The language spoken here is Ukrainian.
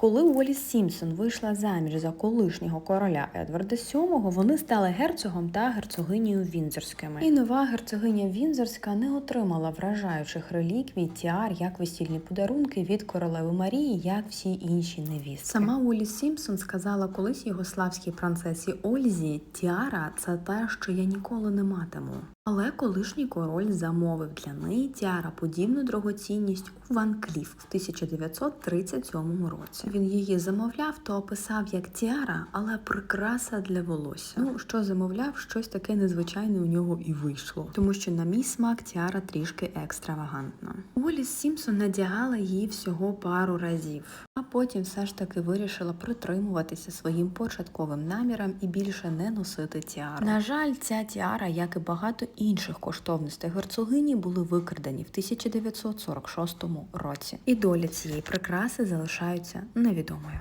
Коли Уолі Сімпсон вийшла заміж за колишнього короля Едварда VII, вони стали герцогом та герцогинею Вінзорськими. І нова герцогиня Вінзорська не отримала вражаючих реліквій, тіар, як весільні подарунки від королеви Марії, як всі інші невістки. Сама Уолі Сімпсон сказала колись югославській принцесі Ользі: Тіара це те, що я ніколи не матиму. Але колишній король замовив для неї тіара подібну дорогоцінність у Ван Кліф в 1937 році. Він її замовляв, то описав як тіара, але прикраса для волосся. Ну що замовляв, щось таке незвичайне у нього і вийшло, тому що на мій смак тіара трішки екстравагантна. Уоліс Сімпсон надягала її всього пару разів, а потім все ж таки вирішила притримуватися своїм початковим намірам і більше не носити тіару. На жаль, ця тіара, як і багато інших коштовностей герцогині, були викрадені в 1946 році. І доля цієї прикраси залишається невідомою.